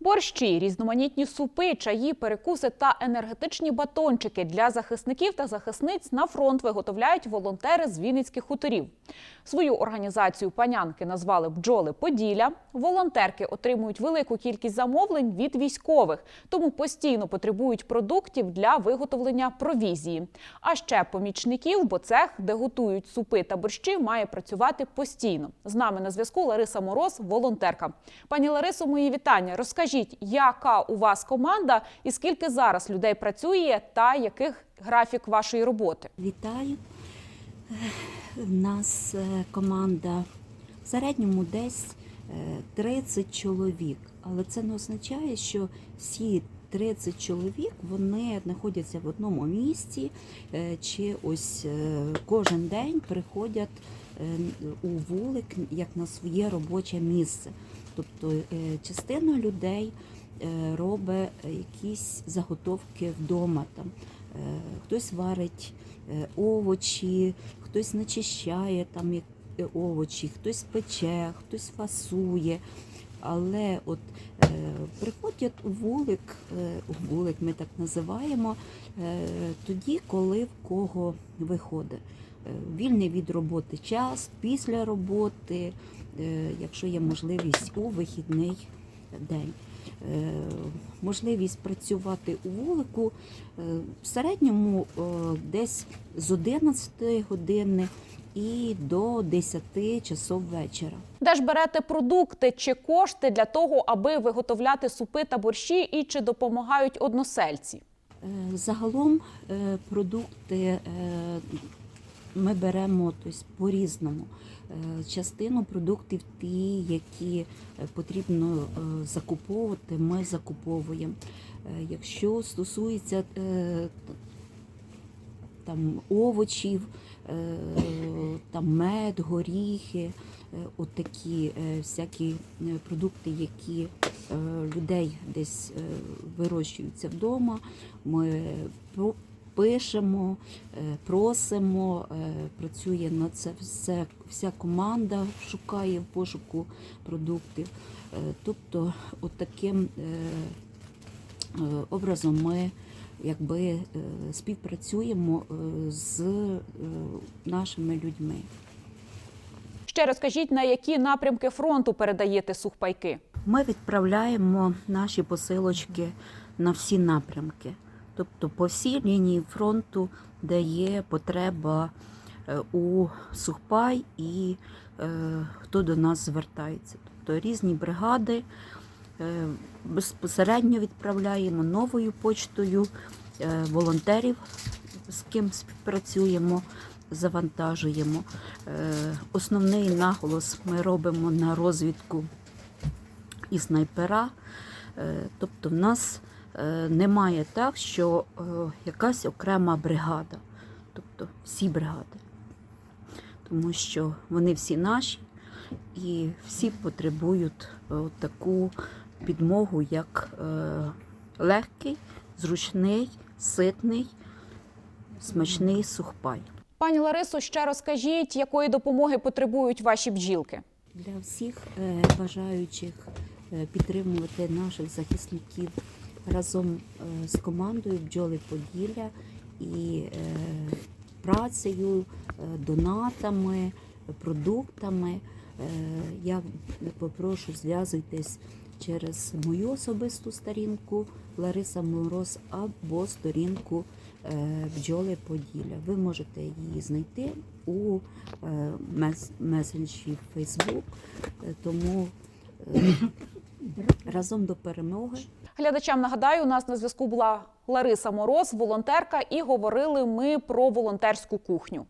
Борщі, різноманітні супи, чаї, перекуси та енергетичні батончики для захисників та захисниць на фронт виготовляють волонтери з Вінницьких хуторів. Свою організацію панянки назвали бджоли Поділля. Волонтерки отримують велику кількість замовлень від військових, тому постійно потребують продуктів для виготовлення провізії. А ще помічників, бо цех, де готують супи та борщі, має працювати постійно. З нами на зв'язку Лариса Мороз, волонтерка. Пані Ларисо, мої вітання. Розкажіть, яка у вас команда і скільки зараз людей працює, та яких графік вашої роботи? Вітаю. Е, В нас е, команда в середньому десь е, 30 чоловік, але це не означає, що всі 30 чоловік вони знаходяться в одному місці, е, чи ось е, кожен день приходять е, у вулик як на своє робоче місце. Тобто е, частина людей е, робить якісь заготовки вдома там. Е, Хтось варить овочі, хтось начищає там овочі, хтось пече, хтось фасує. Але от е, приходять у вулик, е, у вулик ми так називаємо, е, тоді, коли в кого виходить. Е, Вільний від роботи час, після роботи, е, якщо є можливість у вихідний день. Е, Можливість працювати у вулику е, в середньому е, десь з 11 години і до 10 часов вечора. Де ж берете продукти чи кошти для того, аби виготовляти супи та борщі, і чи допомагають односельці? Е, Загалом е, продукти е, ми беремо тобто, по-різному. Е, Частину продуктів, ті, які потрібно закуповувати, ми закуповуємо. Якщо стосується там овочів, там мед, горіхи, е, от такі е, всякі е, продукти, які е, людей десь е, вирощуються вдома. Ми пишемо, е, просимо, е, працює на це все, вся команда шукає в пошуку продуктів. Е, Тобто, от таким е, е, образом ми якби е, співпрацюємо е, з е, нашими людьми. Ще розкажіть, на які напрямки фронту передаєте сухпайки? Ми відправляємо наші посилочки на всі напрямки, тобто по всій лінії фронту, де є потреба у сухпай і е, хто до нас звертається. Тобто різні бригади безпосередньо відправляємо новою почтою е, волонтерів, з ким співпрацюємо, завантажуємо. Е, Основний наголос ми робимо на розвідку і снайпера. Е, Тобто в нас е, немає так, що е, якась окрема бригада, тобто всі бригади. Тому що вони всі наші і всі потребують е, таку підмогу, як е, легкий, зручний, ситний, смачний сухпай. Пані Ларисо, ще розкажіть, якої допомоги потребують ваші бджілки? Для всіх е, бажаючих е, підтримувати наших захисників разом е, з командою бджоли Поділля і е, працею, е, донатами, продуктами. Е, Я попрошу зв'язуйтесь через мою особисту сторінку Лариса Мороз або сторінку е, бджоли Поділля. Ви можете її знайти у е, месенджі Facebook, Е, тому разом до перемоги. Глядачам нагадаю, у нас на зв'язку була Лариса Мороз, волонтерка, і говорили ми про волонтерську кухню.